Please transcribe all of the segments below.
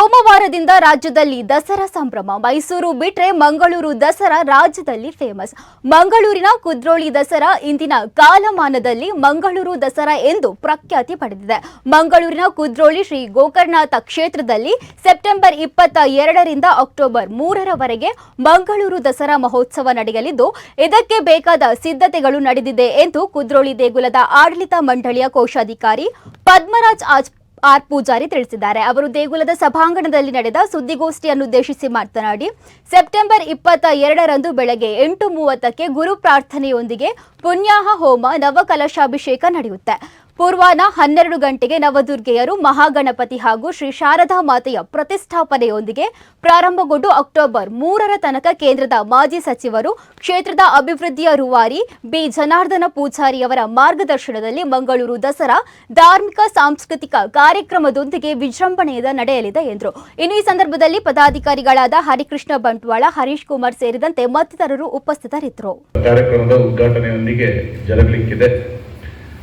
ಸೋಮವಾರದಿಂದ ರಾಜ್ಯದಲ್ಲಿ ದಸರಾ ಸಂಭ್ರಮ. ಮೈಸೂರು ಬಿಟ್ರೆ ಮಂಗಳೂರು ದಸರಾ ರಾಜ್ಯದಲ್ಲಿ ಫೇಮಸ್ ಮಂಗಳೂರಿನ ಕುದ್ರೋಳಿ ದಸರಾ ಇಂದಿನ ಕಾಲಮಾನದಲ್ಲಿ ಮಂಗಳೂರು ದಸರಾ ಎಂದು ಪ್ರಖ್ಯಾತಿ ಪಡೆದಿದೆ. ಮಂಗಳೂರಿನ ಕುದ್ರೋಳಿ ಶ್ರೀ ಗೋಕರ್ಣನಾಥ ಕ್ಷೇತ್ರದಲ್ಲಿ ಸೆಪ್ಟೆಂಬರ್ ಇಪ್ಪತ್ತ ಎರಡರಿಂದ ಅಕ್ಟೋಬರ್ ಮೂರರವರೆಗೆ ಮಂಗಳೂರು ದಸರಾ ಮಹೋತ್ಸವ ನಡೆಯಲಿದ್ದು, ಇದಕ್ಕೆ ಬೇಕಾದ ಸಿದ್ಧತೆಗಳು ನಡೆದಿದೆ ಎಂದು ಕುದ್ರೋಳಿ ದೇಗುಲದ ಆಡಳಿತ ಮಂಡಳಿಯ ಕೋಶಾಧಿಕಾರಿ ಪದ್ಮರಾಜ್ ಆಜ್ ಆರ್ ಪೂಜಾರಿ ತಿಳಿಸಿದ್ದಾರೆ. ಅವರು ದೇಗುಲದ ಸಭಾಂಗಣದಲ್ಲಿ ನಡೆದ ಸುದ್ದಿಗೋಷ್ಠಿಯನ್ನುದ್ದೇಶಿಸಿ ಮಾತನಾಡಿ, ಸೆಪ್ಟೆಂಬರ್ ಇಪ್ಪತ್ತ ಎರಡರಂದು ಬೆಳಗ್ಗೆ ಎಂಟು ಮೂವತ್ತಕ್ಕೆ ಗುರು ಪ್ರಾರ್ಥನೆಯೊಂದಿಗೆ ಪುಣ್ಯಾಹ ಹೋಮ, ನವಕಲಶಾಭಿಷೇಕ ನಡೆಯುತ್ತೆ. ಪೂರ್ವಾನ ಹನ್ನೆರಡು ಗಂಟೆಗೆ ನವದುರ್ಗೆಯರು ಮಹಾಗಣಪತಿ ಹಾಗೂ ಶ್ರೀ ಶಾರದಾ ಮಾತೆಯ ಪ್ರತಿಷ್ಠಾಪನೆಯೊಂದಿಗೆ ಪ್ರಾರಂಭಗೊಂಡು ಅಕ್ಟೋಬರ್ ಮೂರರ ತನಕ ಕೇಂದ್ರದ ಮಾಜಿ ಸಚಿವರು ಕ್ಷೇತ್ರದ ಅಭಿವೃದ್ಧಿಯ ರೂವಾರಿ ಬಿ. ಜನಾರ್ದನ ಪೂಜಾರಿಯವರ ಮಾರ್ಗದರ್ಶನದಲ್ಲಿ ಮಂಗಳೂರು ದಸರಾ ಧಾರ್ಮಿಕ ಸಾಂಸ್ಕೃತಿಕ ಕಾರ್ಯಕ್ರಮದೊಂದಿಗೆ ವಿಜೃಂಭಣೆಯಿಂದ ನಡೆಯಲಿದೆ ಎಂದರು. ಇನ್ನು ಈ ಸಂದರ್ಭದಲ್ಲಿ ಪದಾಧಿಕಾರಿಗಳಾದ ಹರಿಕೃಷ್ಣ ಬಂಟ್ವಾಳ, ಹರೀಶ್ ಕುಮಾರ್ ಸೇರಿದಂತೆ ಮತ್ತಿತರರು ಉಪಸ್ಥಿತರಿದ್ದರು.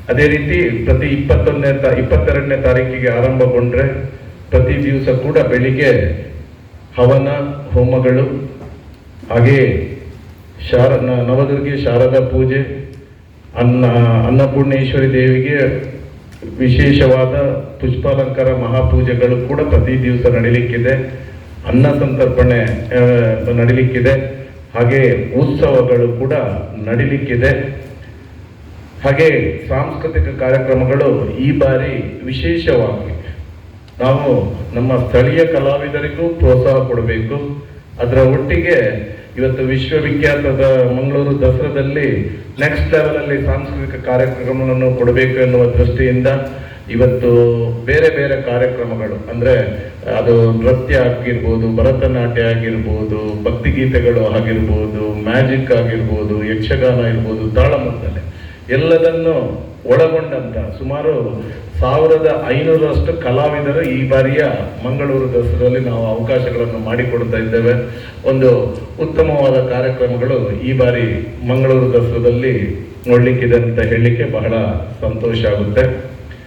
ಅದೇ ರೀತಿ ಪ್ರತಿ ಇಪ್ಪತ್ತೊಂದನೇ ತಾ, ಇಪ್ಪತ್ತೆರಡನೇ ತಾರೀಕಿಗೆ ಆರಂಭಗೊಂಡ್ರೆ ಪ್ರತಿ ದಿವಸ ಕೂಡ ಬೆಳಿಗ್ಗೆ ಹವನ, ಹೋಮಗಳು ಹಾಗೆಯೇ ಶಾರ ನವದುರ್ಗಿ ಶಾರದಾ ಪೂಜೆ, ಅನ್ನ, ಅನ್ನಪೂರ್ಣೇಶ್ವರಿ ದೇವಿಗೆ ವಿಶೇಷವಾದ ಪುಷ್ಪಾಲಂಕಾರ ಮಹಾಪೂಜೆಗಳು ಕೂಡ ಪ್ರತಿ ದಿವಸ ನಡೀಲಿಕ್ಕಿದೆ. ಅನ್ನ ಸಂತರ್ಪಣೆ ನಡೀಲಿಕ್ಕಿದೆ. ಹಾಗೆ ಉತ್ಸವಗಳು ಕೂಡ ನಡೀಲಿಕ್ಕಿದೆ. ಹಾಗೆ ಸಾಂಸ್ಕೃತಿಕ ಕಾರ್ಯಕ್ರಮಗಳು ಈ ಬಾರಿ ವಿಶೇಷವಾಗಿ ನಾವು ನಮ್ಮ ಸ್ಥಳೀಯ ಕಲಾವಿದರಿಗೂ ಪ್ರೋತ್ಸಾಹ ಕೊಡಬೇಕು. ಅದರ ಒಟ್ಟಿಗೆ ಇವತ್ತು ವಿಶ್ವವಿಖ್ಯಾತದ ಮಂಗಳೂರು ದಸರಾದಲ್ಲಿ ನೆಕ್ಸ್ಟ್ ಲೆವೆಲಲ್ಲಿ ಸಾಂಸ್ಕೃತಿಕ ಕಾರ್ಯಕ್ರಮಗಳನ್ನು ಕೊಡಬೇಕು ಎನ್ನುವ ದೃಷ್ಟಿಯಿಂದ ಇವತ್ತು ಬೇರೆ ಬೇರೆ ಕಾರ್ಯಕ್ರಮಗಳು, ಅಂದ್ರೆ ಅದು ನೃತ್ಯ ಆಗಿರ್ಬೋದು, ಭರತನಾಟ್ಯ ಆಗಿರ್ಬೋದು, ಭಕ್ತಿಗೀತೆಗಳು ಆಗಿರ್ಬೋದು, ಮ್ಯಾಜಿಕ್ ಆಗಿರ್ಬೋದು, ಯಕ್ಷಗಾನ ಇರ್ಬೋದು ತಾಳಮದ್ದಲೆ. ಎಲ್ಲದನ್ನು ಒಳಗೊಂಡಂತ ಸುಮಾರು ಸಾವಿರದ ಐನೂರಷ್ಟು ಕಲಾವಿದರು ಈ ಬಾರಿಯ ಮಂಗಳೂರು ದಸರಲ್ಲಿ ನಾವು ಅವಕಾಶಗಳನ್ನು ಮಾಡಿಕೊಡ್ತಾ ಇದ್ದೇವೆ. ಒಂದು ಉತ್ತಮವಾದ ಕಾರ್ಯಕ್ರಮಗಳು ಈ ಬಾರಿ ಮಂಗಳೂರು ದಸರಾದಲ್ಲಿ ನೋಡ್ಲಿಕ್ಕಿದೆ ಅಂತ ಹೇಳಲಿಕ್ಕೆ ಬಹಳ ಸಂತೋಷ ಆಗುತ್ತೆ.